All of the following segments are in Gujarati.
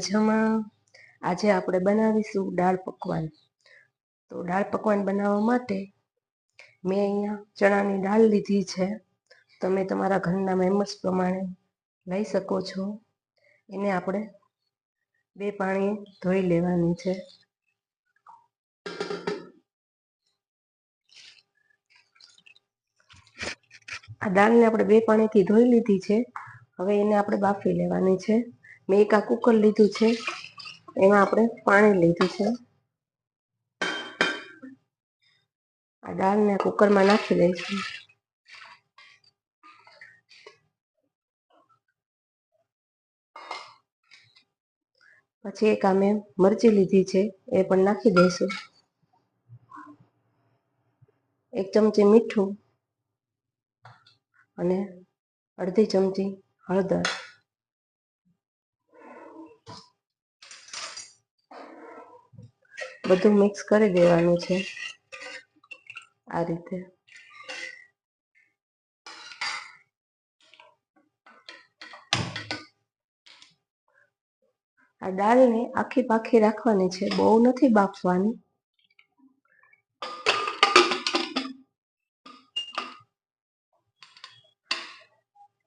મજામાં. આજે આપણે બનાવીશું દાળ પકવાન. તો દાળ પકવાન બનાવવા માટે મેં અહીંયા ચણાની દાળ લીધી છે. તમે તમારા ઘરના મેમ્બર્સ પ્રમાણે લઈ શકો છો. એને આપણે બે પાણી ધોઈ લેવાની છે. આ દાળને આપણે બે પાણીથી ધોઈ લીધી છે. હવે એને આપણે બાફી લેવાની છે. મેં એક આ કુકર લીધું છે. એમાં આપણે પાણી લીધું છે. આ દાળને કુકરમાં નાખી દઈશું. પછી એક અમે મરચી લીધી છે, એ પણ નાખી દઈશું. એક ચમચી મીઠું અને અડધી ચમચી હળદર. બધું મિક્સ કરી દેવાનું છે. આ રીતે. આ દાળને આખી પાખી રાખવાની છે. બહુ નથી બાફવાની.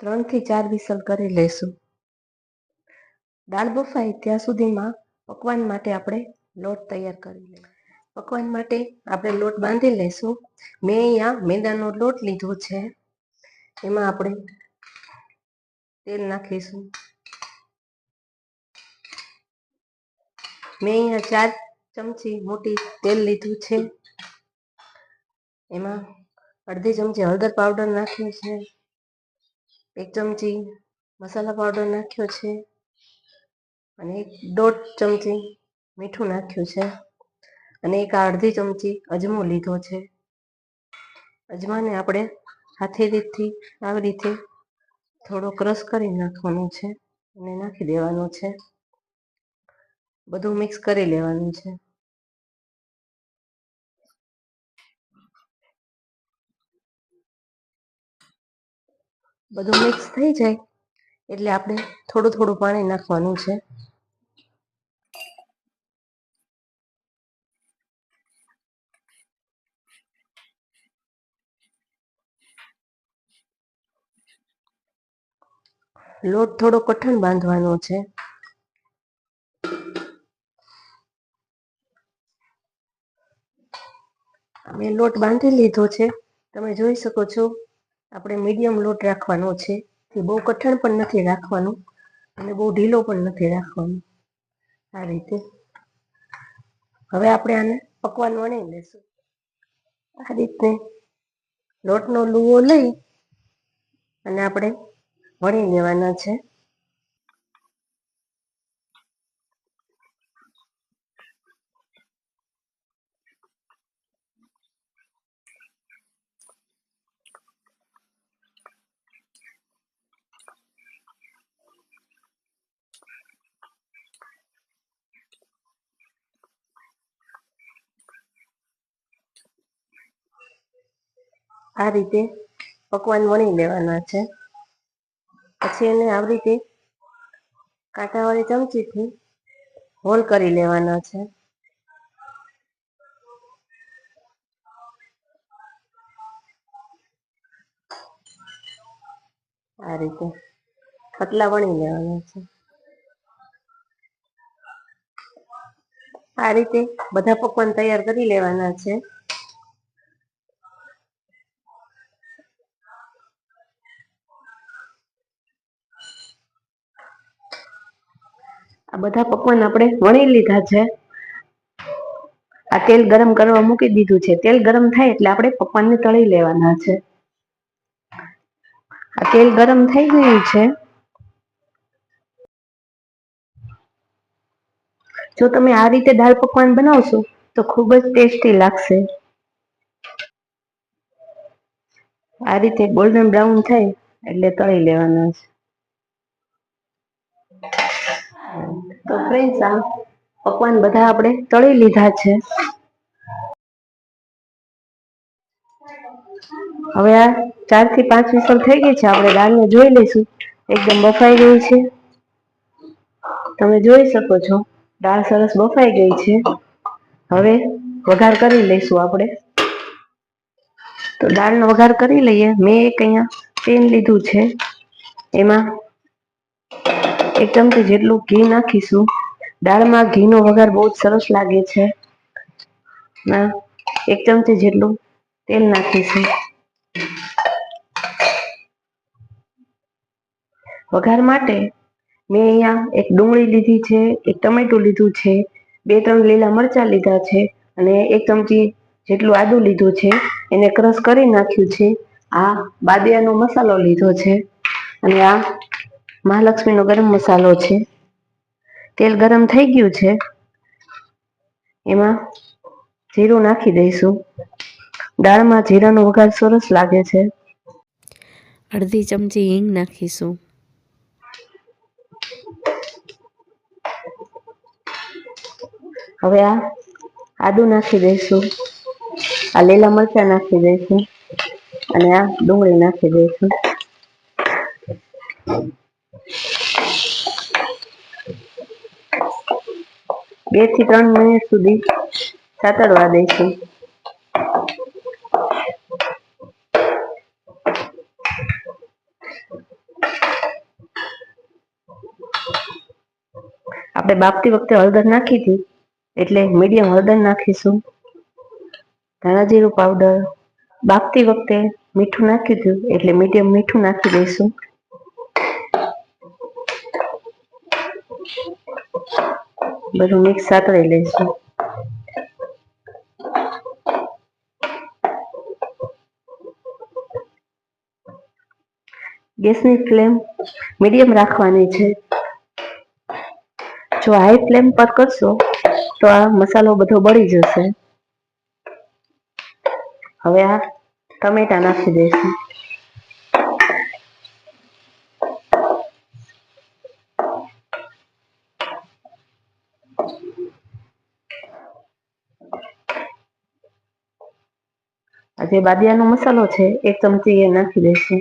ત્રણથી ચાર વિસલ કરી લેશું. દાળ બફાય ત્યાં સુધીમાં પકવાન માટે આપણે લોટ તૈયાર કરી લઈએ. પકવાન માટે આપણે લોટ બાંધી લઈશું. મેં અહીંયા મેંદાનો લોટ લીધો છે. એમાં આપણે તેલ નાખીશું. મેં અહીંયા ચાર ચમચી મોટી તેલ લીધું છે. એમાં અડધી ચમચી હળદર પાવડર નાખ્યો છે. એક ચમચી મસાલા પાવડર નાખ્યો છે. અને એક દોઢ ચમચી મીઠું નાખ્યું છે અને એક અડધી ચમચી અજમો લીધો છે. અજમાને આપણે હાથેથી આવી રીતે થોડો ક્રશ કરી નાખવાનો છે અને નાખી દેવાનો છે. બધું મિક્સ કરી લેવાનું છે. બધું મિક્સ થઈ જાય એટલે આપણે થોડું થોડું પાણી નાખવાનું છે. લોટ થોડો કઠણ બાંધવાનો છે. મેં લોટ બાંધી લીધો છે. તમે જોઈ શકો છો, આપણે મીડિયમ લોટ રાખવાનો છે. તે બહુ કઠણ પણ નથી રાખવાનું અને બહુ ઢીલો પણ નથી રાખવાનો. આ રીતે. હવે આપણે આને પકવાન વણી લેશું. આ રીતે લોટનો લુવો લઈ અને આપણે વણી લેવાના છે. આ રીતે પકવાન વણી લેવાના છે. પછી એને આવી રીતે કાંટાવાળી ચમચીથી હોલ કરી લેવાના છે. આ રીતે પતલા વણી લેવાના છે. આ રીતે બધા પકવાન તૈયાર કરી લેવાના છે. આ બધા પકવાન આપણે વણી લીધા છે. આ તેલ ગરમ કરવા મૂકી દીધું છે. તેલ ગરમ થાય એટલે આપણે પકવાનને તળી લેવાના છે. આ તેલ ગરમ થઈ ગયું છે. જો તમે આ રીતે દાળ પકવાન બનાવશો, તો ખૂબ જ ટેસ્ટી લાગશે. આ રીતે ગોલ્ડન બ્રાઉન થાય એટલે તળી લેવાના છે. તો ફ્રેન્ડ્સ આ પકવાન બધા આપણે તળી લીધા છે. હવે આ ચારથી પાંચ વિસલ થઈ ગઈ છે. આપણે દાળને જોઈ લઈશું. એકદમ બફાઈ ગઈ છે. તમે જોઈ શકો છો, દાળ સરસ બફાઈ ગઈ છે. હવે વઘાર કરી લઈશું આપણે. તો દાળનો વઘાર કરી લઈએ. મેં એક અહીંયા પેન લીધું છે. એમાં એક ચમચી જેટલું ઘી નાખીશું. દાળમાં ઘીનો વઘાર બહુ જ સરસ લાગે છે. ના એક ચમચી જેટલું તેલ નાખીશું. વઘાર માટે મેં અહીંયા એક ડુંગળી લીધી છે, એક ટમેટું લીધું છે, બે ત્રણ લીલા મરચાં લીધા છે અને એક ચમચી જેટલું આદું લીધું છે. એને ક્રશ કરી નાખ્યું છે. આ બાદિયાનો મસાલો લીધો છે. અને આ મહાલક્ષ્મીનો ગરમ મસાલો છે. તેલ ગરમ થઈ ગયું છે. એમાં જીરું નાખી દઈશું. દાળમાં જીરાનો વઘાર સરસ લાગે છે. અડધી ચમચી હિંગ નાખીશું. હવે આ આદુ નાખી દઈશું. આ લીલા મરચાં નાખી દઈશું. અને આ ડુંગળી નાખી દઈશું. બેથી ત્રણ મિનિટ સુધી સાતડવા દઈશું. આપણે બાફતી વખતે હળદર નાખી હતી, એટલે મીડિયમ હળદર નાખીશું. ધાણા જીરું પાવડર. બાફતી વખતે મીઠું નાખ્યું હતું, એટલે મીડિયમ મીઠું નાખી દઈશું. બધું મિક્સ સાતળી લઈશું. ગેસની ફ્લેમ મીડિયમ રાખવાની છે. જો હાઈ ફ્લેમ પર કરશો, તો આ મસાલો બધો બળી જશે. હવે આ ટમેટા નાખી દઈશું આ જે બાદિયાનો મસાલો છે એક ચમચી એ નાખી દઈશું.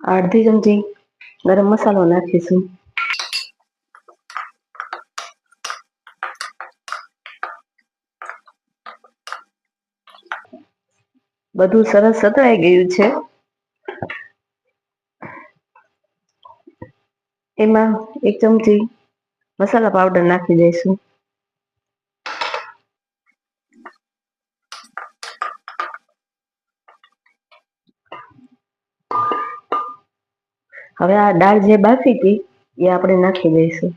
અડધી ચમચી ગરમ મસાલો નાખીશું. બધું સરસ સતળાઈ ગયું છે. એમાં એક ચમચી મસાલા પાવડર નાખી દઈશું. હવે આ દાળ જે બાફી હતી એ આપણે નાખી દઈશું.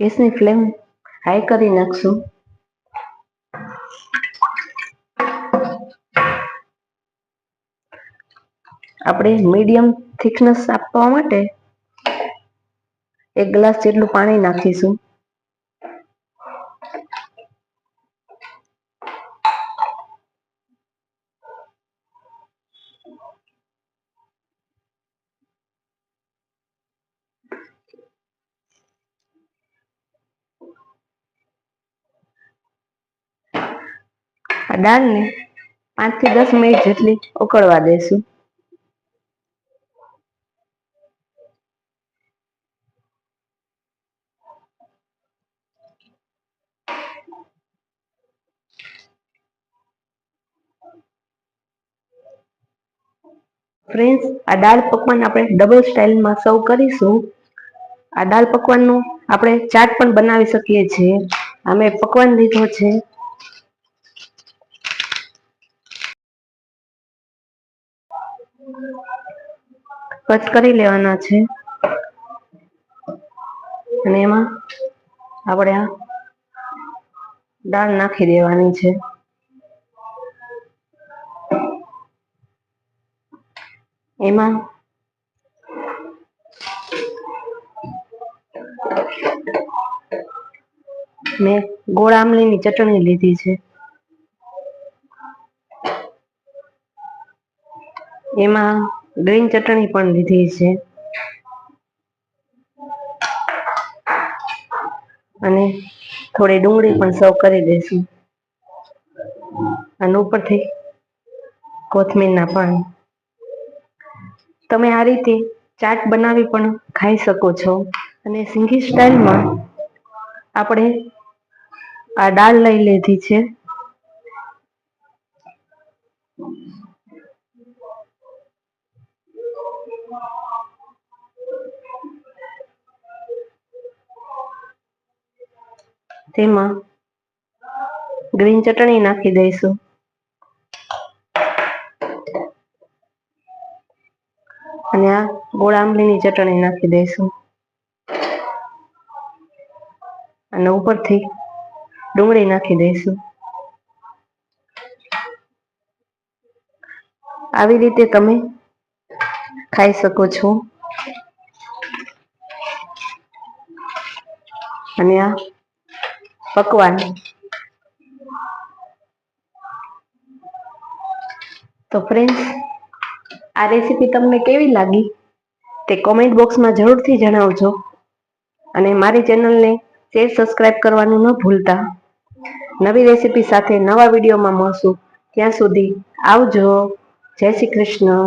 ગેસની ફ્લેમ હાઈ કરી નાખશું. આપણે મીડિયમ થિકનેસ આપવા માટે એક ગ્લાસ જેટલું પાણી નાખીશું. આ દાળને પાંચથી દસ મિનિટ જેટલી ઉકળવા દેશું. ફ્રેન્ડ્સ, આ દાળ પકવાન આપણે ડબલ સ્ટાઇલમાં સર્વ કરીશું. આ દાળ પકવાનનું આપણે ચાટ પણ બનાવી શકીએ છીએ. અમે પકવાન લીધો છે. કટ કરી લેવાના છે. અને એમાં આપણે આ દાળ નાખી દેવાની છે. એમાં મેં ગોળ આમલીની ચટણી લીધી છે. એમાં ગ્રીન ચટણી પણ લીધી છે. અને થોડી ડુંગળી પણ સર્વ કરી દઈશું. અને ઉપરથી કોથમીરના પાન. તમે આ રીતે ચાટ બનાવી પણ ખાઈ શકો છો. અને સિંગી સ્ટાઇલમાં આપણે આ દાળ લઈ લીધી છે. તેમાં ગ્રીન ચટણી નાખી દઈશું. અને આ ગોળ આંબલીની ચટણી નાખી દઈશું. અને ઉપરથી ડુંગળી નાખી દઈશું. આવી રીતે તમે ખાઈ શકો છો. અને આ પકવાન તો ફ્રેન્ડ્સ આ રેસીપી તમને કેવી લાગી? તે કોમેન્ટ બોક્સમાં જરૂરથી જણાવજો. અને મારી ચેનલને શેર સબસ્ક્રાઇબ કરવાનું ન ભૂલતા. નવી રેસીપી સાથે નવા વિડીયોમાં મળશું. ત્યાં સુધી આવજો. જય શ્રી કૃષ્ણ.